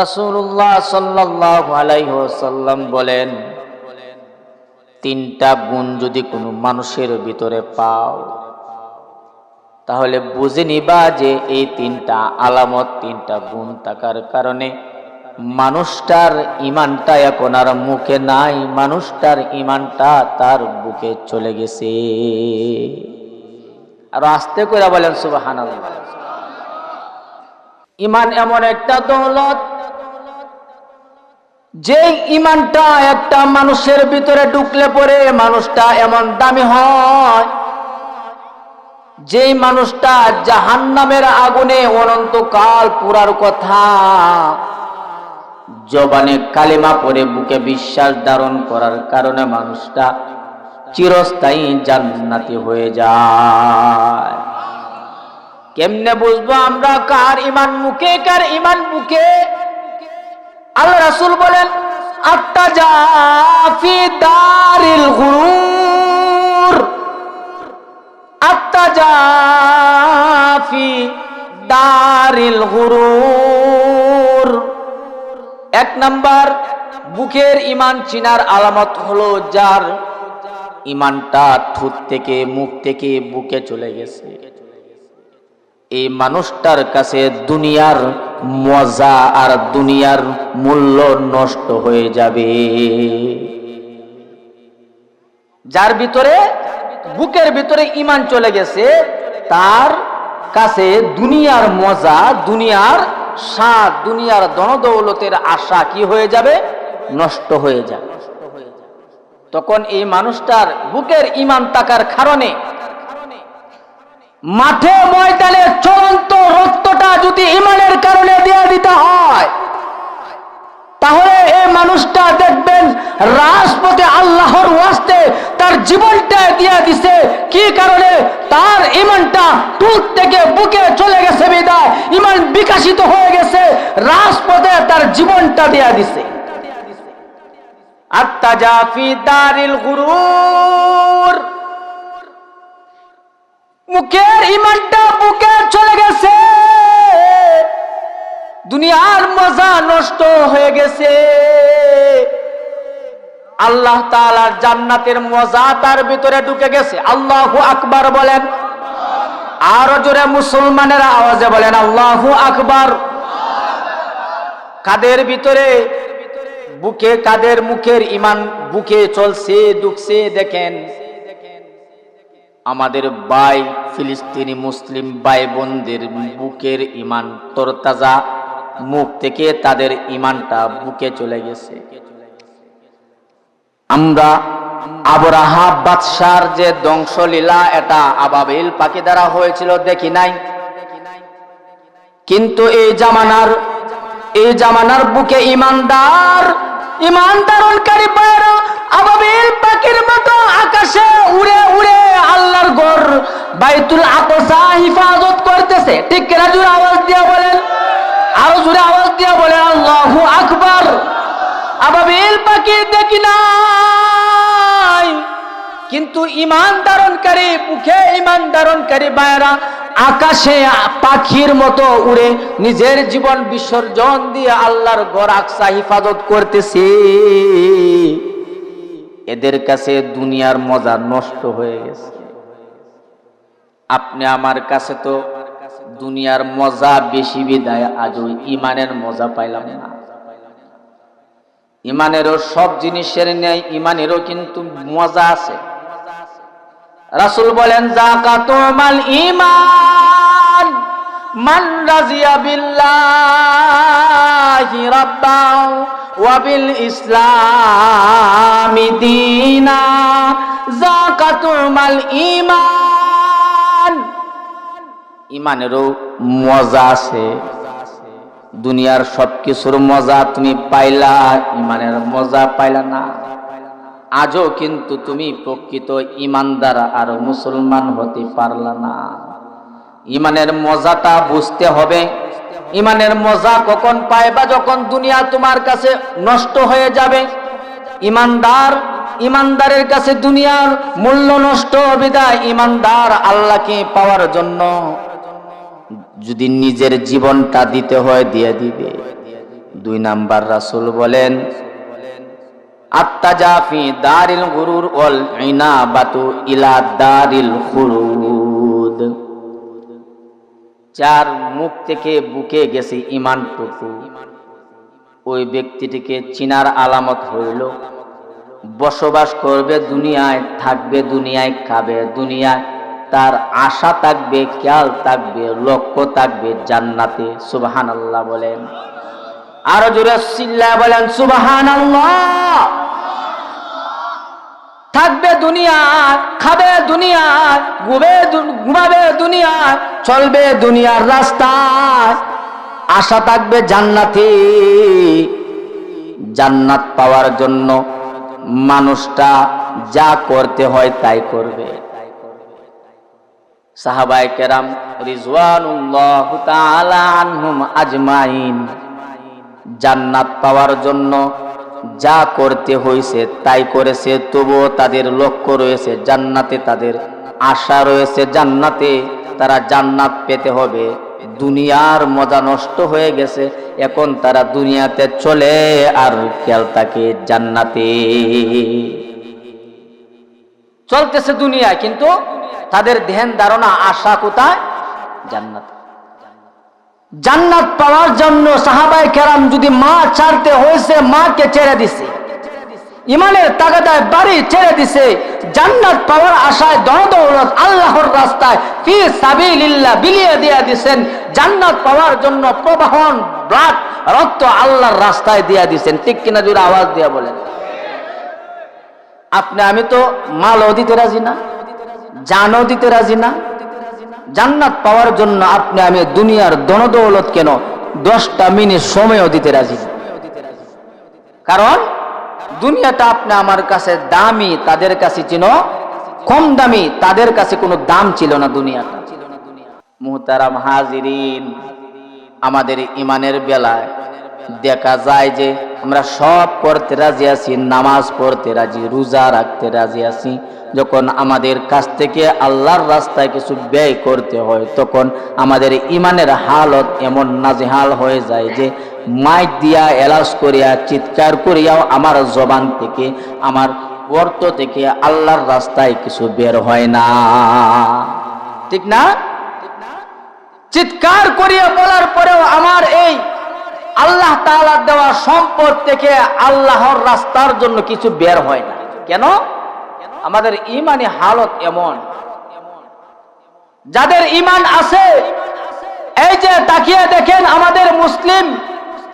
রাসূলুল্লাহ সাল্লাল্লাহু আলাইহি ওয়াসাল্লাম বলেন, তিনটা গুণ যদি কোনো মানুষের ভিতরে পাও, তাহলে বুঝে নিবা যে এই তিনটা আলামত, তিনটা গুণ থাকার কারণে মানুষটার ইমানটা এখন আর মুখে নাই, মানুষটার ইমানটা তার বুকে চলে গেছে। আর আস্তে করে বলেন, সুবহানাল্লাহ। ইমান এমন একটা দৌলত যে ইমানটা একটা মানুষের ভিতরে ঢুকলে পরে মানুষটা এমন দামি হয়। যেই মানুষটা জাহান্নামের আগুনে অনন্তকাল পুরার কথা, জবানে কালিমা পরে বুকে বিশ্বাস ধারণ করার কারণে মানুষটা চিরস্থায়ী জান্নাতি হয়ে যায়। কেমনে বুঝব আমরা কার ইমান মুখে, কার ইমান বুকে আল্লাহ রাসূল বলেন আত্তা জাফি দারিল গুরুর। আত্তা জাফি দারিল গুরুর। এক নাম্বার, বুকের ইমান চিনার আলামত হলো যার ইমানটা ঠোঁট থেকে, মুখ থেকে বুকে চলে গেছে। এই মানুষটার কাছে দুনিয়ার মজা আর দুনিয়ার মূল্য নষ্ট হয়ে যাবে। যার ভিতরে, বুকের ভিতরে ইমান চলে গেছে, তার কাছে দুনিয়ার মজা, দুনিয়ার স্বাদ, দুনিয়ার দনদৌলতের আশা কি হয়ে যাবে? নষ্ট হয়ে যাবে। তখন এই মানুষটার বুকের ইমান থাকার কারণে মাঠে ময়দানে চলন্ত রক্তটা যদি ইমানের কারণে দিয়ে দিতে হয়, তাহলে এই মানুষটা দেখবেন রাজপথে আল্লাহর ওয়াস্তে তার জীবনটা দিয়ে দিছে। কি কারণে? তার ইমানটা টুট থেকে বুকে চলে গেছে বিদায়। ইমান বিকাশিত হয়ে গেছে, রাজপথে তার জীবনটা দিয়ে দিছে। আত্তাজাফি দারিল গুরুর দুনিয়ার মজা নষ্ট হয়ে গেছে। আল্লাহ তাআলার জান্নাতের মজা তার ভিতরে ঢুকে গেছে। আল্লাহু আকবার বলেন। আরও জোরে মুসলমানের আওয়াজে বলেন, আল্লাহু আকবার। কাদের ভিতরে? বুকে কাদের মুখের ইমান বুকে চলছে ঢুকছে দেখেন। আমাদের বাই ফিলিস্তিনি মুসলিম ভাই বোনদের বুকের ইমান তরতাজা। মুখ থেকে তাদের ইমানটা বুকে চলে গেছে। আমরা আবরাহা বাদশার যে ধ্বংসলীলা, এটা আবাবিল পাখি দ্বারা হয়েছিল দেখি নাই। কিন্তু এই জামানার এই জামানার বুকে ইমানদার ইমানদারণকারী পায়রা আবাবিল পাখির মতো আকাশে উড়ে উড়ে আল্লাহর ঘর বাইতুল আকসা হিফাজত করতেছে। ঠিক কিনা জোরে আওয়াজ দিয়ে বলেন? আরও জোরে আওয়াজ দিয়ে বলেন আল্লাহু আকবার। আবাবিল পাখি দেখি নাই। কিন্তু ইমান ধারণকারী, মুখে ইমান ধারণকারী বায়রা আকাশে পাখির মতো উড়ে নিজের জীবন বিসর্জন দিয়ে আল্লাহর ঘর আকসা হিফাজত করতেছে। এদের কাছে দুনিয়ার মজা নষ্ট হয়ে গেছে। আপনি আমার কাছে তো দুনিয়ার মজা বেশি বিদায়, আজও ইমানের মজা পাইলাম না। ইমানেরও সব জিনিসের নেই ইমানেরও কিন্তু মজা আছে। রাসুল বলেন যাকাতুল ইমান মান রাজিয়া বিল্লাহি রাব্বাও ওয়া বিল ইসলামি দীনা। যাকাতুল ঈমান ইমানেরও মজা আছে। দুনিয়ার সব কিছুর মজা তুমি পাইলা, ইমানের মজা পাইলা না। আজও কিন্তু তুমি প্রকৃত ইমানদার আর মুসলমান হতে পারলা না। ইমানের মজাটা বুঝতে হবে। ইমানের মজা কখন পাইবা যখন দুনিয়া তোমার কাছে নষ্ট হয়ে যাবে। ইমানদার, ইমানদারের কাছে দুনিয়ার মূল্য নষ্ট, বিদায়। ইমানদার আল্লাহকে পাওয়ার জন্য যদি নিজের জীবনটা দিতে হয়, দিয়ে দিবে। দুই নাম্বার রাসূল বলেন আত্তাজাফি দারিল গুরুর ওয়াল ইনাবাতু ইলা দারিল খুরুদ যার মুখ থেকে বুকে গেছে ইমানটুকু ওই ব্যক্তিটিকে চিনার আলামত হইল। বসবাস করবে দুনিয়ায়, থাকবে দুনিয়ায়, খাবে দুনিয়ায়। তার আশা থাকবে, খেয়াল থাকবে, লক্ষ্য থাকবে জান্নাতে সুবাহান আল্লাহ বলেন। আরও জোরে সিল্লা বলেন সুবাহান থাকবে দুনিয়ায় খাবে দুনিয়ায় ঘুবে ঘুমাবে দুনিয়ায় চলবে দুনিয়ার রাস্তায় আশা থাকবে জান্নাতে। জান্নাত পাওয়ার জন্য মানুষটা যা করতে হয় তাই করবে। সাহাবাই কেরাম রিজওয়ানুল্লাহ তাআলা আনহুম আজমাইন। জান্নাত পাওয়ার জন্য যা করতে হয়েছে তাই করেছে, তবুও তাদের লক্ষ্য রয়েছে জান্নাতে তাদের আশা রয়েছে জান্নাতে তারা জান্নাত পেতে হবে। দুনিয়ার মজা নষ্ট হয়ে গেছে, এখন তারা দুনিয়াতে চলে আর খেয়াল থাকে জান্নাতে চলতেছে দুনিয়া, কিন্তু তাদের ধ্যান ধারণা আশা কোথায়? জান্নাত। জান্নাত পাওয়ার জন্য সাহাবাই কেরাম যদি মা ছাড়তে হয়েছে, মাকে ছেড়ে দিছে। ইমানের তাগাদায় বাড়ি ছেড়ে দিছে। জান্নাত পাওয়ার আশায় দৌলত আল্লাহর রাস্তায় ফি সাবিলিল্লাহ বিলিয়ে দিয়ে দিছেন। জান্নাত পাওয়ার জন্য প্রবাহন, ব্লাড, রক্ত আল্লাহর রাস্তায় দিয়ে দিছেন। ঠিক কিনা জুড়ে আওয়াজ দিয়ে বলেন। আপনি, আমি তো মালও দিতে রাজি না। জানও দিতে রাজি না জান্নাত পাওয়ার জন্য আপনি আমি দুনিয়ার দনদৌলত কেন দশটা মিনিট সময়ও দিতে রাজি। কারণ দুনিয়াটা আপনি আমার কাছে দামি, তাদের কাছে চিনো, কম দামি, তাদের কাছে কোনো দাম ছিল না দুনিয়াটা মুহতারাম হাজিরিন, আমাদের ইমানের বেলায় দেখা যায় যে আমরা সব পড়তে রাজি আছি, নামাজ পড়তে রাজি, রোজা রাখতে রাজি আছি। যখন আমাদের কাছ থেকে আল্লাহর রাস্তায় কিছু ব্যয় করতে হয়, তখন আমাদের ইমানের হালত এমন নাজেহাল হয়ে যায় যে মাইক দিয়া এলাস করিয়া, চিৎকার করিয়াও আমার জবান থেকে, আমার অর্থ থেকে আল্লাহর রাস্তায় কিছু বের হয় না। ঠিক না? চিৎকার করিয়া বলার পরেও আমার এই আল্লাহ তালার দেওয়া সম্পদ থেকে আল্লাহর রাস্তার জন্য কিছু বের হয় না। কেন? আমাদের ইমানি হালত এমন। যাদের ইমান আছে, এই যে তাকিয়ে দেখেন আমাদের মুসলিম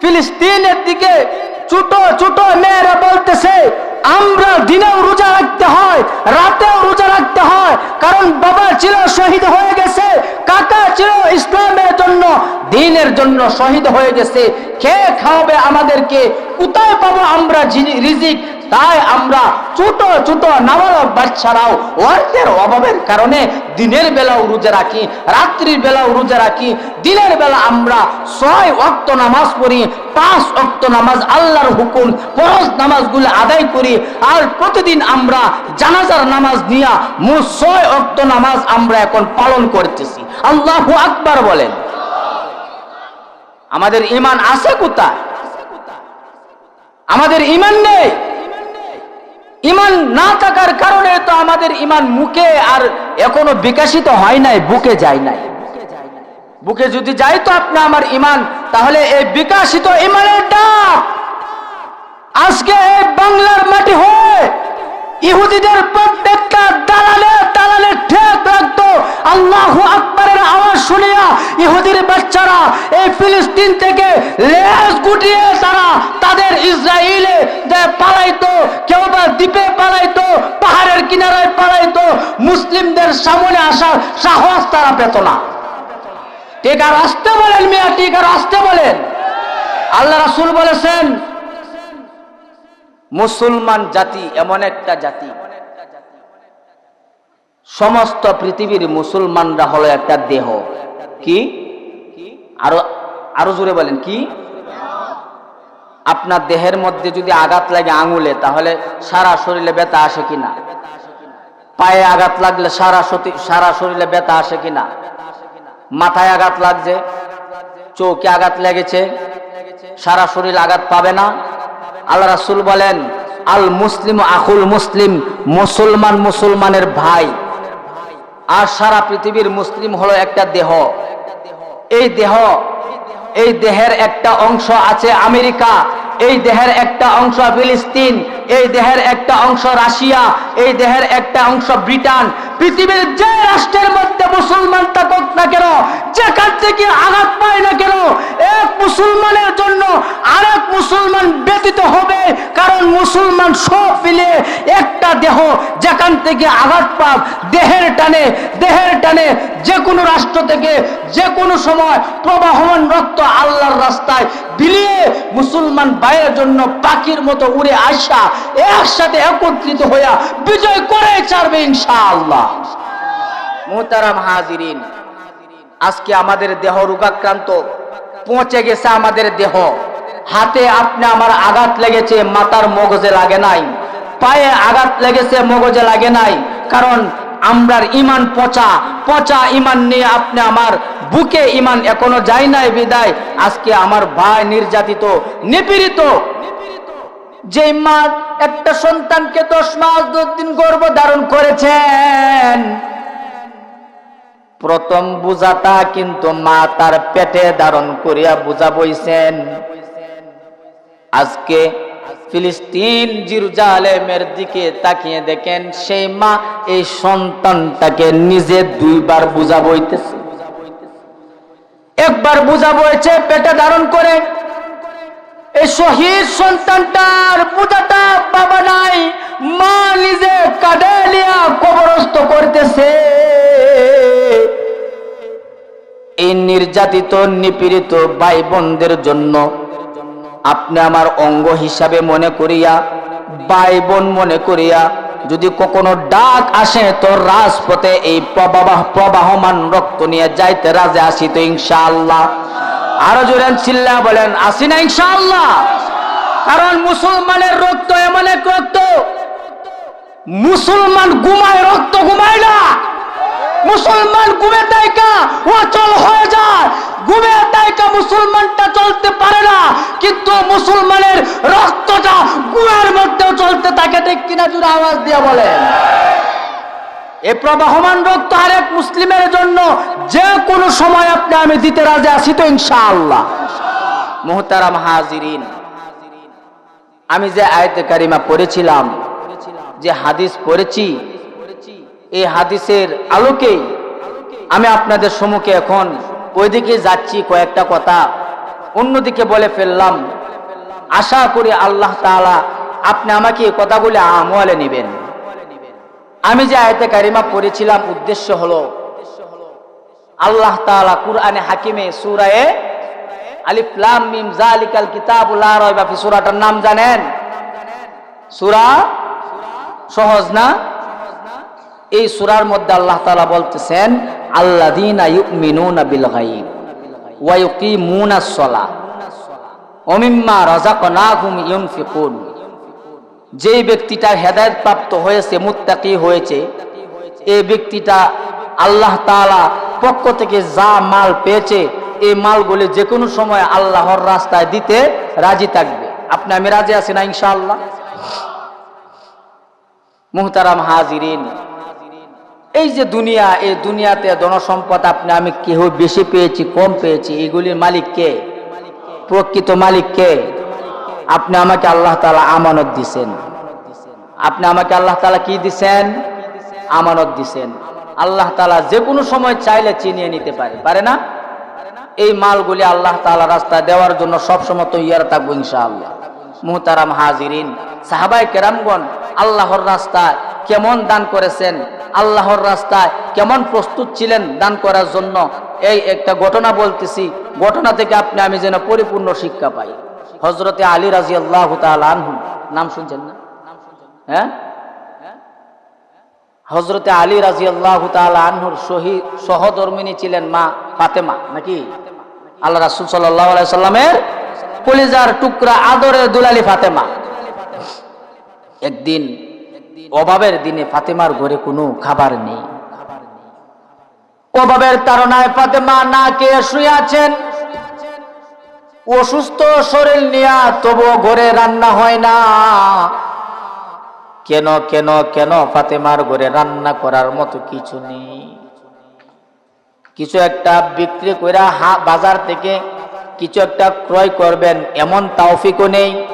ফিলিস্তিনের দিকে ছোট ছোট মেয়েরা বলতেছে আমরা দিনেও রোজা রাখতে হয়, রাতেও রোজা রাখতে হয়। কারণ বাবা ছিল শহীদ হয়ে গেছে, কাকা ছিল ইসলামের জন্য, দিনের জন্য শহীদ হয়ে গেছে। খেয়ে খাওয়াবে আমাদেরকে, কোথায় পাবো আমরা রিজিক? তাই আমরা ছোট ছোট নাবালক বাচ্চারাও অর্থের অভাবের কারণে দিনের বেলাও রোজা রাখি, রাত্রির বেলাও রোজা রাখি। দিনের বেলা আমরা ছয় অক্ত নামাজ পড়ি, পাঁচ অক্ত নামাজ আল্লাহর হুকুম, ফরজ নামাজগুলো আদায় করি আর প্রতিদিন আমরা জানাজার নামাজ নিয়া মু ছয় অক্ত নামাজ আমরা এখন পালন করতেছি। আল্লাহ আকবার বলেন। আমাদের ইমান আছে কোথায়? আমাদের ইমান নেই। ইমান না থাকার কারণে তো আমাদের ইমান মুখে আর এখনও বিকাশিত হয় নাই, বুকে যায় নাই। বুকে যদি যাই তো আপনি আমার ইমান, তাহলে এই বিকাশিত ইমানের ডাক আজকে এই বাংলার মাটি হয়ে ইহুদিদের প্রত্যেকটা দালালে দালালে ঠেক রাখতো আল্লাহ আকবরের আওয়াজ শুনিয়া ইহুদির বাচ্চারা এই ফিলিস্তিন থেকে লেজ গুটিয়ে তারা তাদের ইসরায়েলে পালাইতো, কেউ বা দ্বীপে পালাইতো, পাহাড়ের কিনারায় পালাইতো, মুসলিমদের সামনে আসার সাহস তারা পেত না। আর আসতে বলেন মিয়া আর আসতে বলেন। আল্লাহ রাসুল বলেছেন মুসলমান জাতি এমন একটা জাতি। সমস্ত পৃথিবীর মুসলমানরা হলো একটা দেহ। কি? আরও আরও জোরে বলেন, কি? আপনার দেহের মধ্যে যদি আঘাত লাগে আঙুলে, তাহলে সারা শরীরে ব্যথা আসে কিনা পায়ে আঘাত লাগলে সারা সারা শরীরে ব্যথা আসে কিনা মাথায় আঘাত লাগছে চৌকে আঘাত লেগেছে, সারা শরীর আঘাত পাবে না। আল্লাহ রাসুল বলেন, আল মুসলিম আকুল মুসলিম, মুসলমান মুসলমানের ভাই। আর সারা পৃথিবীর মুসলিম হলো একটা দেহ। এই দেহ, এই দেহের একটা অংশ আছে আমেরিকা, এই দেহের একটা অংশ ফিলিস্তিন, এই দেহের একটা অংশ রাশিয়া, এই দেহের একটা অংশ ব্রিটেন পৃথিবীর যে রাষ্ট্রের মধ্যে মুসলমান থাকুক না কেন, যেখান থেকে আঘাত পায় না কেন, এক মুসলমানের জন্য আরেক মুসলমান ব্যতীত হবে। কারণ মুসলমান সব মিলে একটা দেহ, যেখান থেকে আঘাত পাক, দেহের টানে দেহের টানে যে কোনো রাষ্ট্র থেকে যে কোনো সময় প্রবাহমান রক্ত আল্লাহর রাস্তায় বিলিয়ে মুসলমান ভাইয়ের জন্য পাখির মতো উড়ে আসা, একসাথে একত্রিত হইয়া বিজয় করে ছাড়বে ইনশাআল্লাহ। মোহতারাম হাজিরিন, আজকে আমাদের দেহ রোগাক্রান্ত পৌঁছে গেছে আমাদের দেহ। হাতে আপনি আমার আঘাত লেগেছে, মাথার মগজে লাগে নাই। পায়ে আঘাত লেগেছে, মগজে লাগে নাই। কারণ আমরার ইমান পচা পচা ইমান নিয়ে আপনি আমার বুকে ইমান এখনও যায় নাই বিদায়। আজকে আমার ভাই নির্যাতিত, নিপীড়িত। যে মা একটা সন্তানকে দশ মাস দশ দিন গর্ভ ধারণ করেছেন, প্রথম বুঝাটা কিন্তু মা তার পেটে ধারণ করিয়া বুঝা বইছেন আজকে ফিলিস্তিন জিরুজালেমের দিকে তাকিয়ে দেখেন, সেই মা এই সন্তানটাকে নিজে দুইবার বুঝা বইতেছে একবার বুঝা বইছে পেটে ধারণ করে, এই শহীদ সন্তানটার পূজাটা বাবা নাই, মা নিজে কাঁধে নিয়া কবরস্থ করতেছে। এই নির্যাতিত, নিপীড়িত ভাই বোনদের জন্য আপনি আমার অঙ্গ হিসাবে মনে করিয়া ভাই বোন মনে করিয়া যদি কখনো ডাক আসে, তো রাজপথে এই প্রবাহ প্রবাহমান রক্ত নিয়ে যাইতে রাজে আসি তো ইনশাআল্লাহ। আরও জোরেন চিল্লা বলেন আসি না ইনশাআল্লাহ? কারণ মুসলমানের রক্ত এমন এক রক্ত। মুসলমান ঘুমায়, রক্ত ঘুমায় না। মুসলমান ঘুমে তাইকা অচল হয়ে যায়। ঘুমে তাইকা মুসলমানটা চলতে পারে না। কিন্তু মুসলমানের রক্তটা ঘুমের চলতে থাকে ঠিক কিনা জুড়ে আওয়াজ দিয়ে বলেন এ প্রবাহমান রক্ত আরেক মুসলিমের জন্য যে কোনো সময় আপনি আমি দিতে রাজে আছি তো ইনশাআল্লাহ। মোহতারাম হাজিরিন, আমি যে আয়তে কারিমা পড়েছিলাম, যে হাদিস পড়েছি, এই হাদিসের আলোকে আমি আপনাদের সম্মুখে এখন ওইদিকে যাচ্ছি কয়েকটা কথা। অন্যদিকে বলে ফেললাম, আশা করি আল্লাহ তাআলা আপনি আমাকে এই কথাগুলি আমলে নেবেন। আমি যে আয়তে কারিমা পড়েছিলাম, উদ্দেশ্য হলো আল্লাহ তাআলা কুরআনে হাকিমে মিম জালিকাল সূরাটার নাম জানেন? সূরা সহজ না? এই সূরার মধ্যে আল্লাহ তাআলা বলতেছেন, আল্লাযীনা ইউমিনুনা বিল গায়ব ওয়া ইউকিমুনাস সালাহ। ওয়া মিম্মা রাযাকনাহুম ইউনফিকুন। যেই ব্যক্তিটা হেদায়েত প্রাপ্ত হয়েছে, মুত্তাকি হয়েছে এই ব্যক্তিটা আল্লাহ তাআলা পক্ষ থেকে যা মাল পেয়েছে এই মালগুলি যে কোনো সময় আল্লাহর রাস্তায় দিতে রাজি থাকবে। আপনি আমি রাজি আছি না, ইনশাআল্লাহ? মুহতারাম হাজিরিন, এই যে দুনিয়া, এই দুনিয়াতে জনসম্পদ আপনি, আমি কেহ বেশি পেয়েছি, কম পেয়েছি, এগুলির মালিক কে? প্রকৃত মালিক কে? আপনি আমাকে আল্লাহ তালা আমানত দিছেন। আপনি আমাকে আল্লাহ তালা কি দিছেন? আমানত দিছেন। আল্লাহ তালা যে কোনো সময় চাইলে চিনিয়ে নিতে পারে। পারে না? এই মালগুলি আল্লাহ তালা রাস্তা দেওয়ার জন্য সবসময় তৈয়ার থাকব ইনশাআল্লাহ। মুহতারাম হাজিরিন সাহাবাই কেরামগণ আল্লাহর রাস্তায় কেমন দান করেছেন, আল্লাহর রাস্তায় কেমন প্রস্তুত ছিলেন দান করার জন্য এই একটা ঘটনা বলতেছি। ঘটনা থেকে আপনি আমি যেন পরিপূর্ণ শিক্ষা পাই। হজরতে আলী রাজি আল্লাহ আনহু, নাম শুনছেন না? হ্যাঁ? হজরতে আলী রাজি আল্লাহ আনহুর শহীদ সহধর্মিনী ছিলেন মা ফাতেমা, নাকি? আল্লাহ রাসুল সাল্লাহ সাল্লামের কলিজার টুকরা আদরের দুলালি ফাতেমা। একদিন অভাবের দিনে ফাতেমার ঘরে কোনো খাবার নেই। অভাবের তারনায় ফাতেমা না কে শুয়ে আছেন। অসুস্থ শরীর নিয়া তবুও ঘরে রান্না হয় না। কেন কেন কেন ফাতেমার ঘরে রান্না করার মতো কিছু নেই? কিছু একটা বিক্রি করে হা, বাজার থেকে কিছু একটা ক্রয় করবেন, এমন তাওফিকও নেই।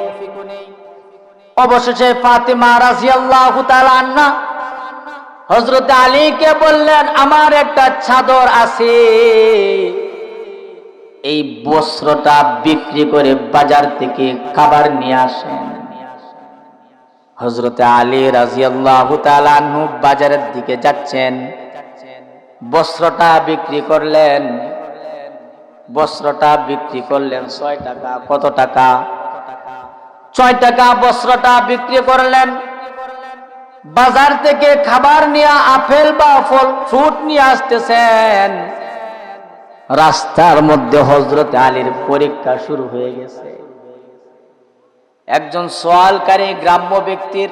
অবশেষে ফাতেমা রাজিয়াল্লাহু তাআলা আন্না হজরত আলীকে বললেন, আমার একটা চাদর আছে। এই বস্ত্রটা বিক্রি করে বাজার থেকে খাবার নিয়ে আসেন। হজরত আলী রাজিয়াল্লাহু তাআলা আনহু বাজারের দিকে যাচ্ছেন। বস্ত্রটা বিক্রি করলেন। বস্ত্রটা বিক্রি করলেন ছয় টাকা। কত টাকা? ছয় টাকা বস্ত্রটা বিক্রি করলেন। বাজার থেকে খাবার নিয়ে আপেল বা ফল, ফ্রুট নিয়ে আসতেছেন। রাস্তার মধ্যে হজরত আলীর পরীক্ষা শুরু হয়ে গেছে। একজন সোয়ালকারী গ্রাম্য ব্যক্তির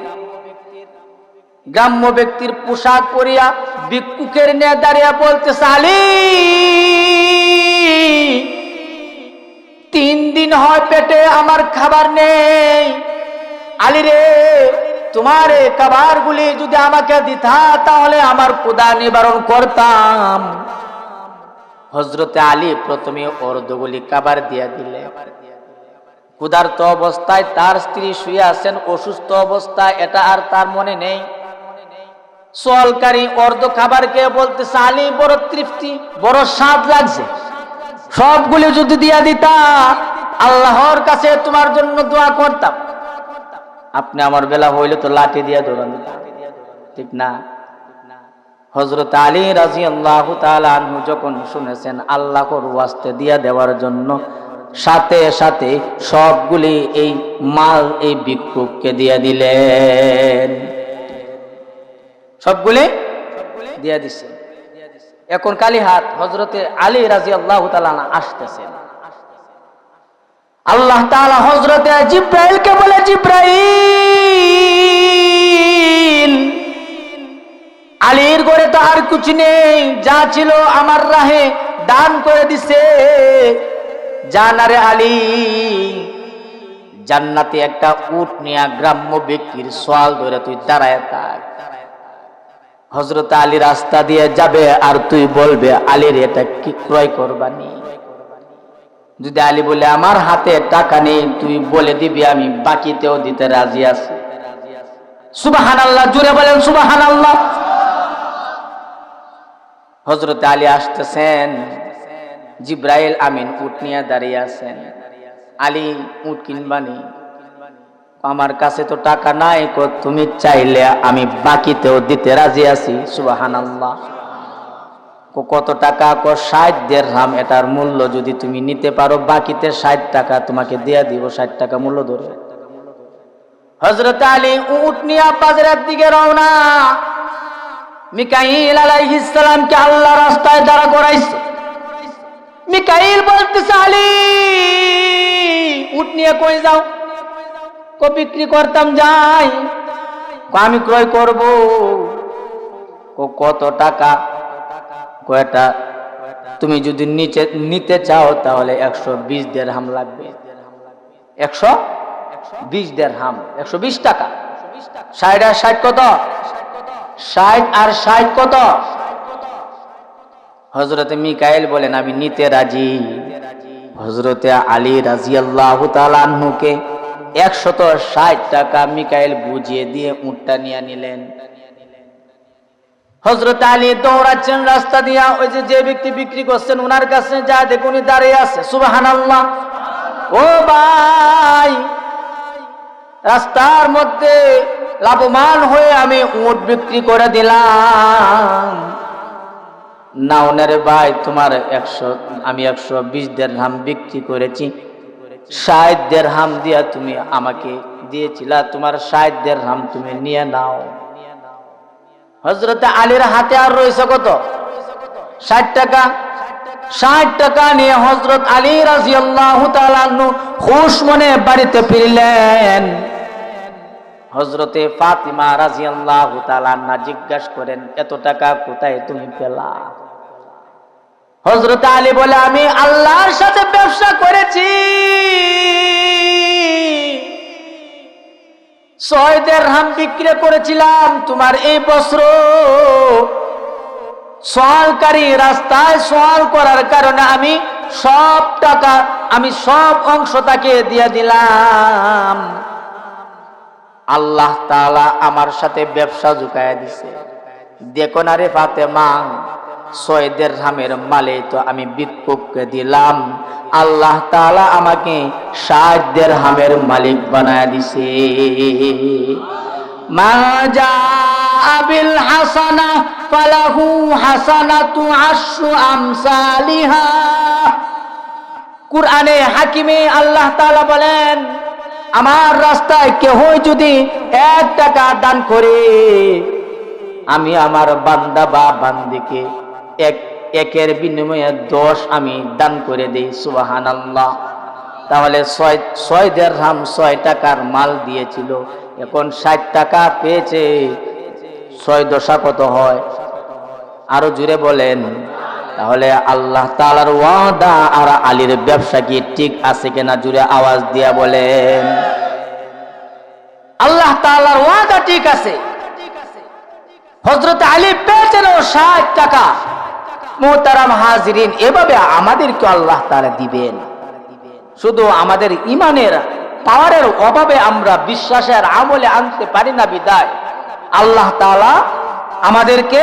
গ্রাম্য ব্যক্তির পোশাক পরিয়া ভিক্ষুকের নিয়ে দাঁড়িয়ে বলতেছে, আলী, তিন দিন হয় পেটে আমার খাবার নেই। আলী রে, তোমার এই খাবারগুলি যদি আমাকে দিতা, তাহলে আমার ক্ষুদা নিবারণ করতাম। হজরতে আলী প্রথমে অর্ধগুলি কাবার দিয়া দিলে। ক্ষুধার্ত অবস্থায় তার স্ত্রী শুয়ে আছেন, অসুস্থ অবস্থায়, এটা আর তার মনে নেই। সোয়ালকারী অর্ধ খাবার খেয়ে বলতেছে, আলী, বড় তৃপ্তি, বড় স্বাদ লাগছে। সবগুলি যদি দিয়া দিতা, আল্লাহর কাছে তোমার জন্য দোয়া করতাম। আপনি আমার বেলা হইলে তো লাঠি দিয়া দৌড়ান। ঠিক না? হজরত আলী রাজি আল্লাহ আনহু যখন শুনেছেন, আল্লাহর ওয়াস্তে দিয়া দেওয়ার জন্য সাথে সাথে সবগুলি এই মাল, এই ভিক্ষুককে দিয়ে দিলেন। সবগুলি দিয়া দিছে। এখন কালীহাট হজরতে আলী রাজি আল্লাহ আসতেছেন। আল্লাহ তাআলা হজরতে জিব্রাইলকে বলে, জিব্রাইল! আলীর ঘরে তো আর কিছু নেই। যা ছিল আমার রাহে দান করে দিছে। জানারে আলী, জান্নাতে একটা উট নিয়া গ্রাম্য ব্যক্তির সোয়াল ধরে তুই দাঁড়ায় থাক। হজরত আলী রাস্তা দিয়ে যাবে আর তুই বলবে, আলীর এটা কি ক্রয় করবানি? যদি আলী বলে, আমার হাতে টাকা নেই, তুই বলে দিবি, আমি বাকিতেও দিতে রাজি আছি। সুবাহান আল্লাহ জুড়ে বলেন সুবাহান আল্লাহ হজরত আলী আসতেছেন। জিব্রাইল আমিন উট নিয়ে দাঁড়িয়ে আছেন। আলী উট কিনবানি। আমার কাছে তো টাকা নাই তুমি চাইলে আমি বাকিতেও দিতে রাজি আছি। সুবাহান আল্লাহ কত টাকা, ক ষাট দেড় রাম এটার মূল্য যদি তুমি নিতে পারো, বাকিতে ষাট টাকা তোমাকে দেয়া দিব, ষাট টাকা মূল্য ধরে। হজরত আলী উট নিয়ে বাজারের দিকে রওনা। মিকাইল আলাইহিস সালামকে আল্লাহ রাস্তায় দাঁড়া করাইছে। মিকাইল বলতেছে, আলী উট নিয়ে কই যাও? কো বিক্রি করতাম যাই। আমি ক্রয় করব। কো কত টাকা? কয়টা তুমি যদি নিচে, নিতে চাও তাহলে একশো বিশ দেড় হাম লাগবে। একশো বিশ দেড় হাম একশো বিশ টাকা। ষাট আর ষাট কত? ষাট আর ষাট কত? হজরতে মিকাইল বলেন, আমি নিতে রাজি। হজরতে আলী রাজি আল্লাহ তালুকে একশত ষাট টাকা মিকাইল বুঝিয়ে দিয়ে উঠটা নিয়ে নিলেন। হজরত আলী দৌড়াচ্ছেন রাস্তা দিয়া, ওই যে যে ব্যক্তি বিক্রি করছেন ওনার কাছে যা দেখুন দাঁড়িয়ে আছে সুবাহান আল্লাহ ও ভাই, রাস্তার মধ্যে লাভবান হয়ে আমি উট বিক্রি করে দিলাম। না ওনারে ভাই, তোমার একশো, আমি একশো বিশ দেড় হাম বিক্রি করেছি। ষাট দেড় হাম দিয়া তুমি আমাকে দিয়েছিলা, তোমার ষাট দেড় হাম তুমি নিয়ে নাও। হজরতে আলীর হাতে আর রয়েছে কত? ষাট টাকা। ষাট টাকা নিয়ে হজরত আলী রাজি আল্লাহ খুশ মনে বাড়িতে ফিরলেন। হজরতে ফাতিমা রাজি আল্লাহ জিজ্ঞাসা করেন, এত টাকা কোথায় তুমি পেলা? হজরত আলী বলে, আমি আল্লাহর সাথে ব্যবসা করেছি। ছয় দেড়হাম বিক্রি করেছিলাম তোমার এই বস্ত্র। সোয়ালকারী রাস্তায় সোয়াল করার কারণে আমি সব টাকা, আমি সব অংশ তাকে দিয়ে দিলাম। আল্লাহ তাআলা আমার সাথে ব্যবসা ঝুঁকায় দিছে। দেখো না রে ফাতেমা ছয় দেড়হামের মালে তো আমি বিক্ষোভকে দিলাম। আল্লাহ তাআলা আমাকে ষাট হামের মালিক বানায় দিছে। মা জাআ বিল হাসানা আশরু আমসালিহা। কুরআনে হাকিমে আল্লাহ তাআলা বলেন আমার রাস্তায় কেহ যদি এক টাকা দান করে, আমি আমার বান্দা বা বান্দিকে এক, একের বিনিময়ে দশ আমি দান করে দিই সুবাহান আল্লাহ তাহলে ছয় ছয় দেড়হাম ছয় টাকার মাল দিয়েছিল, এখন ষাট টাকা পেয়েছে, ছয় দশা কত হয়? আরও জুড়ে বলেন। তাহলে আল্লাহ তালার ওয়াদা আর আলীর ব্যবসা কি ঠিক আছে কিনা জুড়ে আওয়াজ দিয়া বলেন। আল্লাহ তালার ওয়াদা ঠিক আছে। হজরত আলী পেয়েছেন ষাট টাকা। মোহতারাম এভাবে আমাদেরকে আল্লাহ তারা দিবেন। শুধু আমাদের ইমানের পাওয়ারের অভাবে আমরা বিশ্বাসের আমলে আনতে পারি না বিদায়। আল্লাহ তাআলা আমাদেরকে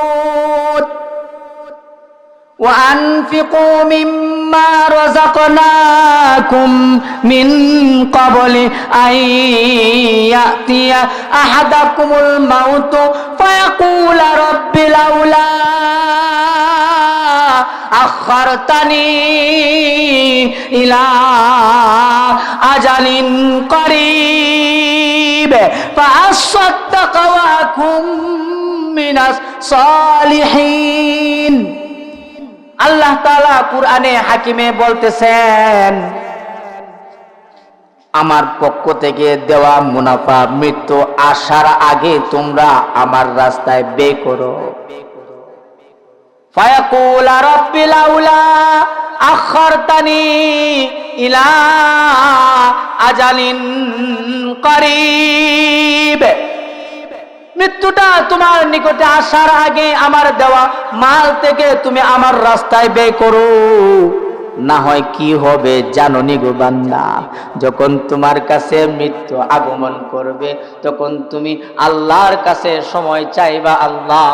وأنفقوا مما رزقناكم من قبل أن يأتي أحدكم الموت فيقول رب لولا أخرتني إلى أجل قريب فأصدق وأكن من الصالحين আল্লাহ তালা কুরআনে হাকিমে বলতেছেন, আমার পক্ষ থেকে দেওয়া মুনাফা মৃত্যু আসার আগে তোমরা আমার রাস্তায় বে করো। আখারতানি ইলা আজালিন করিব। মৃত্যুটা তোমার নিকটে আসার আগে আমার দেওয়া মাল থেকে তুমি আমার রাস্তায় ব্যয় করো। না হয় কি হবে জানো বান্দা। যখন তোমার কাছে মৃত্যু আগমন করবে, তখন তুমি আল্লাহর কাছে সময় চাইবা আল্লাহ।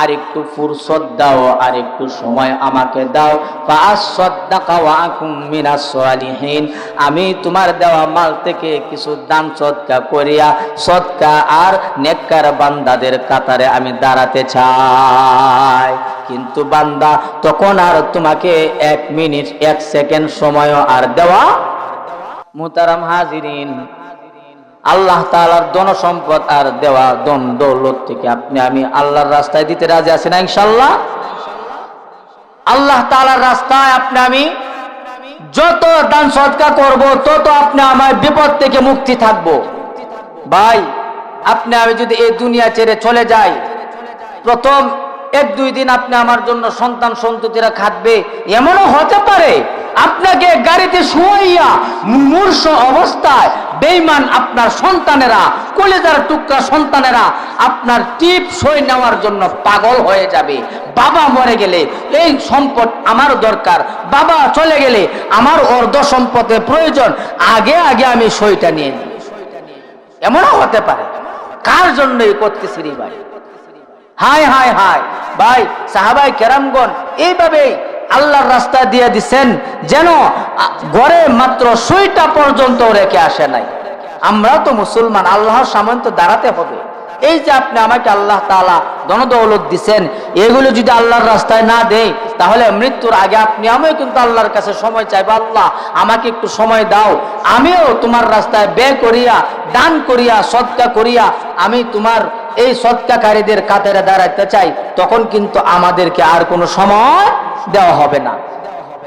আর একটু ফুরসত দাও আর একটু সময় আমাকে দাও। আমি তোমার দেওয়া মাল থেকে কিছু দান সৎকা করিয়া, সৎকা আর নেককার বান্দাদের কাতারে আমি দাঁড়াতে চাই। কিন্তু বান্দা, তখন আর তোমাকে এক মিনিট, এক সেকেন্ড সময় আর দেওয়া মুতারাম হাজিরিন। আল্লাহ তালার দন সম্পদ আর দেওয়া দন দৌলত থেকে আপনি, আমি আল্লাহর রাস্তায় দিতে রাজি আছি না ইনশাল্লাহ আল্লাহ তালার রাস্তায় আপনি, আমি যত দান সৎকার করব, তত আপনি আমার বিপদ থেকে মুক্তি থাকব। ভাই, আপনি, আমি যদি এই দুনিয়া ছেড়ে চলে যাই, প্রথম এক, দুই দিন আপনি আমার জন্য সন্তান সন্ততিরা খাটবে, এমনও হতে পারে। আপনাকে গাড়িতে শুয়াইয়া মূর্ষ অবস্থায় বেইমান আপনার সন্তানেরা, কলেজার টুকরা সন্তানেরা আপনার টিপ সই নেওয়ার জন্য পাগল হয়ে যাবে। বাবা মরে গেলে এই সম্পদ আমার দরকার। বাবা চলে গেলে আমার অর্ধ সম্পদের প্রয়োজন। আগে আগে আমি সইটা নিয়ে নিই। এমনও হতে পারে। কার জন্য এই করতেছি ভাই? Hi hi hi. ভাই, সাহাবাই কেরামগণ এইভাবেই আল্লাহর রাস্তা দিয়ে দিচ্ছেন যেন গড়ে মাত্র সুইটা পর্যন্ত রেখে আসে নাই। আমরা তো মুসলমান, আল্লাহর সামনে তো দাঁড়াতে হবে। এই যে আপনি আমাকে আল্লাহ তালা দনদৌলত দিছেন, এগুলো যদি আল্লাহর রাস্তায় না দেয়, তাহলে মৃত্যুর আগে আপনি, আমিও কিন্তু আল্লাহর কাছে সময় চাইব, আল্লাহ আমাকে একটু সময় দাও। আমিও তোমার রাস্তায় ব্যয় করিয়া, দান করিয়া, সৎকা করিয়া আমি তোমার এই সৎকাকারীদের কাতারে দাঁড়াতে চাই তখন কিন্তু আমাদেরকে আর কোনো সময় দেওয়া হবে না।